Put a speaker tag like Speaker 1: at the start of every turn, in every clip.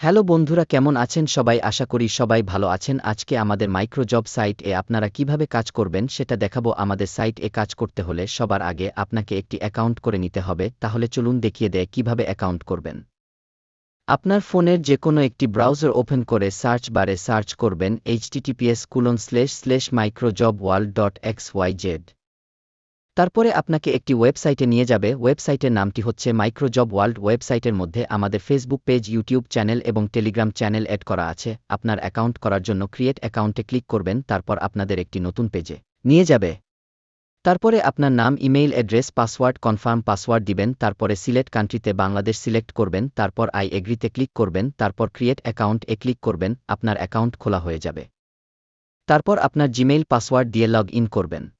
Speaker 1: Hello বন্ধুরা, কেমন আছেন সবাই? আশা করি সবাই ভালো আছেন। আজকে আমাদের মাইক্রোজব সাইট এ আপনারা কীভাবে কাজ করবেন সেটা দেখাবো। আমাদের সাইট এ কাজ করতে হলে সবার আগে আপনাকে একটি অ্যাকাউন্ট করে নিতে হবে। তাহলে চলুন দেখিয়ে দেয় কীভাবে অ্যাকাউন্ট করবেন। আপনার ফোনের যে কোনো একটি ব্রাউজার ওপেন করে সার্চ বারে সার্চ করবেন HTTPS colon slash slash microjob world dot X Y Z তারপরে আপনাকে একটি ওয়েবসাইটে নিয়ে যাবে। ওয়েবসাইটের নামটি হচ্ছে মাইক্রোজব ওয়ার্ল্ড ওয়েবসাইটের মধ্যে আমাদের ফেসবুক পেজ, ইউটিউব চ্যানেল এবং টেলিগ্রাম চ্যানেল অ্যাড করা আছে। আপনার অ্যাকাউন্ট করার জন্য ক্রিয়েট অ্যাকাউন্টে ক্লিক করবেন, তারপর আপনাদের একটি নতুন পেজে নিয়ে যাবে। তারপরে আপনার নাম, email address, password, confirm password দিবেন, তারপরে সিলেক্ট কান্ট্রিতে বাংলাদেশ সিলেক্ট করবেন, তারপর আই এগ্রিতে ক্লিক করবেন, তারপর ক্রিয়েট অ্যাকাউন্ট এ ক্লিক করবেন, আপনার অ্যাকাউন্ট খোলা হয়ে যাবে। তারপর আপনার জিমেইল পাসওয়ার্ড দিয়ে লগ ইন করবেন।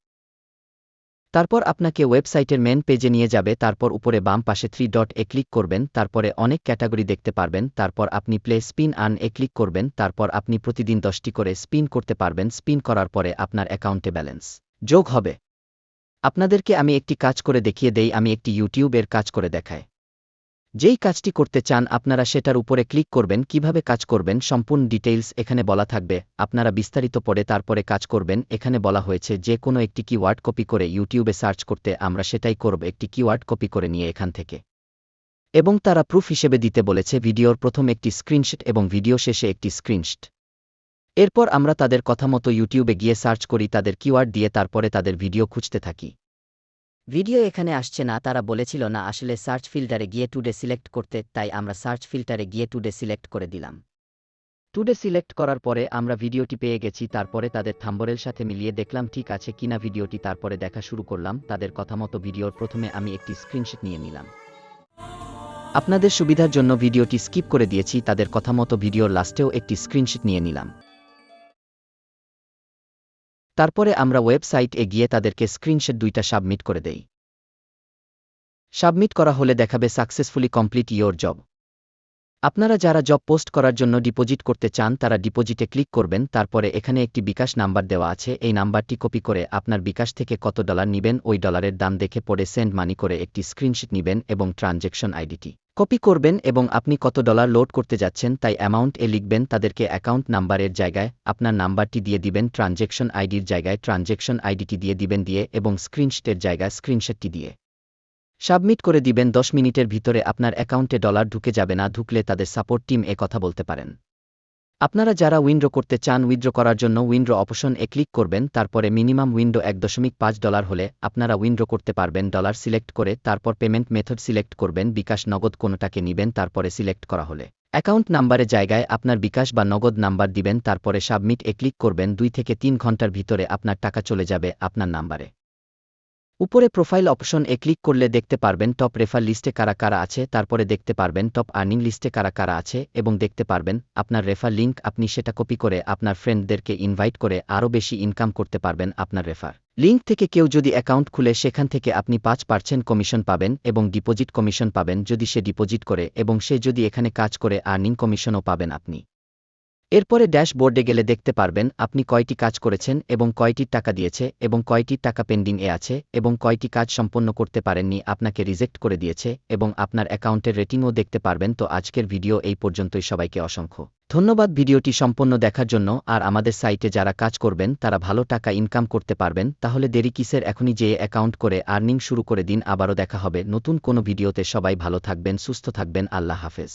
Speaker 1: তারপর আপনাকে ওয়েবসাইটের মেন পেজে নিয়ে যাবে, তারপর উপরে বাম পাশে থ্রি ডট এ ক্লিক করবেন, তারপরে অনেক ক্যাটাগরি দেখতে পারবেন, তারপর আপনি প্লে স্পিন আন এ ক্লিক করবেন, তারপর আপনি প্রতিদিন দশটি করে স্পিন করতে পারবেন স্পিন করার পরে আপনার অ্যাকাউন্টে ব্যালেন্স যোগ হবে। আপনাদেরকে আমি একটি কাজ করে দেখিয়ে দেই, আমি একটি ইউটিউবের কাজ করে দেখায় যেই কাজটি করতে চান, আপনারা সেটার উপরে ক্লিক করবেন, কীভাবে কাজ করবেন, সম্পূর্ণ ডিটেইলস এখানে বলা থাকবে। আপনারা বিস্তারিত পড়ে তারপরে কাজ করবেন, এখানে বলা হয়েছে যে কোনো একটি কিওয়ার্ড কপি করে ইউটিউবে সার্চ করতে আমরা সেটাই করব, একটি কিওয়ার্ড কপি করে নিয়ে এখান থেকে। এবং তারা প্রুফ হিসেবে দিতে বলেছে, ভিডিওর প্রথম একটি স্ক্রিনশট এবং ভিডিও শেষে একটি স্ক্রিনশট এরপর আমরা তাদের কথা মতো ইউটিউবে গিয়ে সার্চ করি, তাদের কিওয়ার্ড দিয়ে তারপরে তাদের ভিডিও খুঁজতে থাকি। ভিডিও এখানে আসছে না, তারা বলেছিল, না, আসলে সার্চ ফিল্টারে গিয়ে টুডে সিলেক্ট করতে, তাই আমরা সার্চ ফিল্টারে গিয়ে টুডে সিলেক্ট করে দিলাম। টুডে সিলেক্ট করার পরে আমরা ভিডিওটি পেয়ে গেছি, তারপরে তাদের থাম্বরের সাথে মিলিয়ে দেখলাম, ঠিক আছে কিনা ভিডিওটি, তারপরে দেখা শুরু করলাম, তাদের কথা মতো ভিডিওর প্রথমে আমি একটি স্ক্রিনশট নিয়ে নিলাম। আপনাদের সুবিধার জন্য ভিডিওটি স্কিপ করে দিয়েছি, তাদের কথা মতো ভিডিওর লাস্টেও একটি স্ক্রিনশট নিয়ে নিলাম। তারপরে আমরা ওয়েবসাইট গিয়ে তাদেরকে স্ক্রিনশট দুইটা সাবমিট করে দেই। সাবমিট করা হলে দেখাবে সাকসেসফুলি কমপ্লিট ইয়োর জব। আপনারা যারা জব পোস্ট করার জন্য ডিপোজিট করতে চান, তারা ডিপোজিটে ক্লিক করবেন, তারপরে এখানে একটি বিকাশ নাম্বার দেওয়া আছে। এই নাম্বারটি কপি করে আপনার বিকাশ থেকে কত ডলার নিবেন, ওই ডলারের দাম দেখে পড়ে সেন্ড মানি করে একটি স্ক্রিনশিট নিবেন এবং ট্রানজ্যাকশন আইডিটি। কপি করবেন এবং আপনি কত ডলার লোড করতে যাচ্ছেন তাই অ্যামাউন্ট এ লিখবেন তাদেরকে অ্যাকাউন্ট নাম্বারের জায়গায়, আপনার নাম্বারটি দিয়ে দিবেন ট্রানজ্যাকশন আইডির জায়গায় ট্রানজ্যাকশন আইডিটি দিয়ে দিবেন দিয়ে এবং স্ক্রিনশটের জায়গায় স্ক্রিনশটটি দিয়ে। সাবমিট করে দিবেন দশ মিনিটের ভিতরে আপনার অ্যাকাউন্টে ডলার ঢুকে যাবে না, ঢুকলে তাদের সাপোর্ট টিম এ কথা বলতে পারেন। আপনারা যারা উইন্ড্রো করতে চান উইথড্র করার জন্য উইন্ড্রো অপশন এ ক্লিক করবেন, তারপরে মিনিমাম উইন্ডো এক দশমিক পাঁচ ডলার হলে আপনারা উইন্ড্রো করতে পারবেন ডলার সিলেক্ট করে, তারপর পেমেন্ট মেথড সিলেক্ট করবেন, বিকাশ নগদ কোনোটাকে নিবেন, তারপরে সিলেক্ট করা হলে। অ্যাকাউন্ট নাম্বারে জায়গায় আপনার বিকাশ বা নগদ নাম্বার দিবেন, তারপরে সাবমিট এ ক্লিক করবেন, দুই থেকে তিন ঘণ্টার ভিতরে আপনার টাকা চলে যাবে আপনার নাম্বারে। উপরে প্রোফাইল অপশন এ ক্লিক করলে দেখতে পারবেন টপ রেফার লিস্টে কারা কারা আছে, তারপরে দেখতে পারবেন টপ আর্নিং লিস্টে কারা কারা আছে এবং দেখতে পারবেন আপনার রেফার লিঙ্ক আপনি সেটা কপি করে আপনার ফ্রেন্ডদেরকে ইনভাইট করে আরও বেশি ইনকাম করতে পারবেন আপনার রেফার। লিঙ্ক থেকে কেউ যদি অ্যাকাউন্ট খুলে সেখান থেকে আপনি পাঁচ পার্সেন্ট কমিশন পাবেন এবং ডিপোজিট কমিশন পাবেন যদি সে ডিপোজিট করে এবং সে যদি এখানে কাজ করে আর্নিং কমিশনও পাবেন আপনি। এরপরে ড্যাশবোর্ডে গেলে দেখতে পারবেন আপনি কয়টি কাজ করেছেন এবং কয়টির টাকা দিয়েছে এবং কয়টির টাকা পেন্ডিং এ আছে এবং কয়টি কাজ সম্পন্ন করতে পারেননি আপনাকে রিজেক্ট করে দিয়েছে এবং আপনার অ্যাকাউন্টের রেটিংও দেখতে পারবেন। তো আজকের ভিডিও এই পর্যন্তই। সবাইকে অসংখ্য ধন্যবাদ ভিডিওটি সম্পন্ন দেখার জন্য। আর আমাদের সাইটে যারা কাজ করবেন, তারা ভালো টাকা ইনকাম করতে পারবেন। তাহলে দেরি কিসের? এখনই যেয়ে অ্যাকাউন্ট করে আর্নিং শুরু করে দিন। আবারও দেখা হবে নতুন কোনো ভিডিওতে। সবাই ভালো থাকবেন, সুস্থ থাকবেন। আল্লাহ হাফেজ।